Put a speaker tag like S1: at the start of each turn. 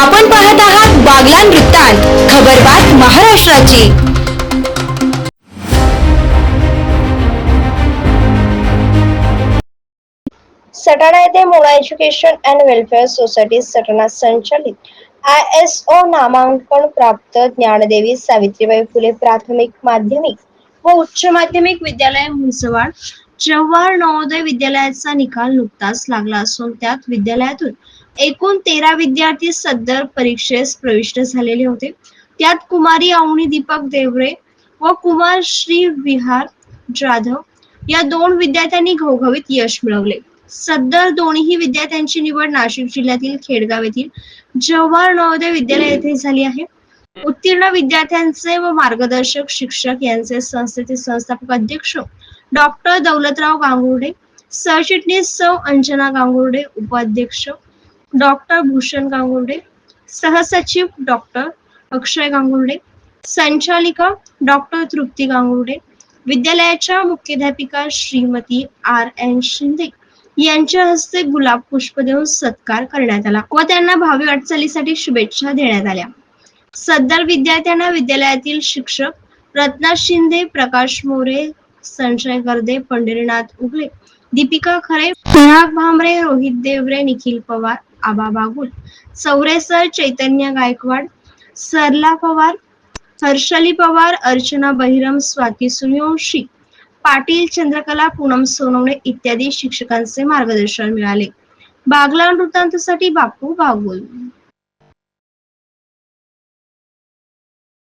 S1: आपण पाहत आहात बागलान वृत्तांत खबरबात महाराष्ट्राची.
S2: सटाणा येथे Mula education and welfare society Satana संचालित. आय एस ओ नामांकन प्राप्त ज्ञानदेवी सावित्रीबाई फुले प्राथमिक माध्यमिक व उच्च माध्यमिक विद्यालय मुसवाड जवाहर नवोदय विद्यालयाचा निकाल नुकताच लागला असून त्यात विद्यालयातून एकूण तेरा विद्यार्थी सदर परीक्षेस प्रविष्ट झालेले होते. त्यात कुमारी अवनी दीपक देवरे व कुमार श्री विहार जाधव या दोन विद्यार्थ्यांनी घवघवीत यश मिळवले. सदर दोन्ही विद्यार्थ्यांची निवड नाशिक जिल्ह्यातील खेडगाव येथील जवाहर नवोदय विद्यालय येथे झाली आहे. उत्तीर्ण विद्यार्थ्यांचे व मार्गदर्शक शिक्षक यांचे संस्थेचे संस्थापक अध्यक्ष डॉक्टर दौलतराव गांगुर्डे सरचिटणीस सौ अंजना गांगुर्डे उपाध्यक्ष डॉक्टर भूषण गांगुर्डे सहसचिव डॉक्टर अक्षय गांगुर्डे संचालिका डॉक्टर तृप्ती गांगुर्डे विद्यालयाच्या मुख्याध्यापिका श्रीमती आर एन शिंदे यांच्या हस्ते गुलाब पुष्प देऊन सत्कार करण्यात आला व त्यांना भावी वाटचालीसाठी शुभेच्छा देण्यात आल्या. सदर विद्यार्थ्यांना विद्यालयातील शिक्षक रत्ना शिंदे प्रकाश मोरे संशय गर्दे पंढरीनाथ उगले. दीपिका खरे पिनाक भांबरे रोहित देवरे निखिल पवार आबा बागुल. चौरेसर चैतन्य गायकवाड सरला पवार हर्षली पवार अर्चना बहिरम स्वाती सूर्यवंशी पाटील चंद्रकला पूनम सोनवणे इत्यादी शिक्षकांचे मार्गदर्शन मिळाले. बागला वृत्तांतसाठी बापू बागुल.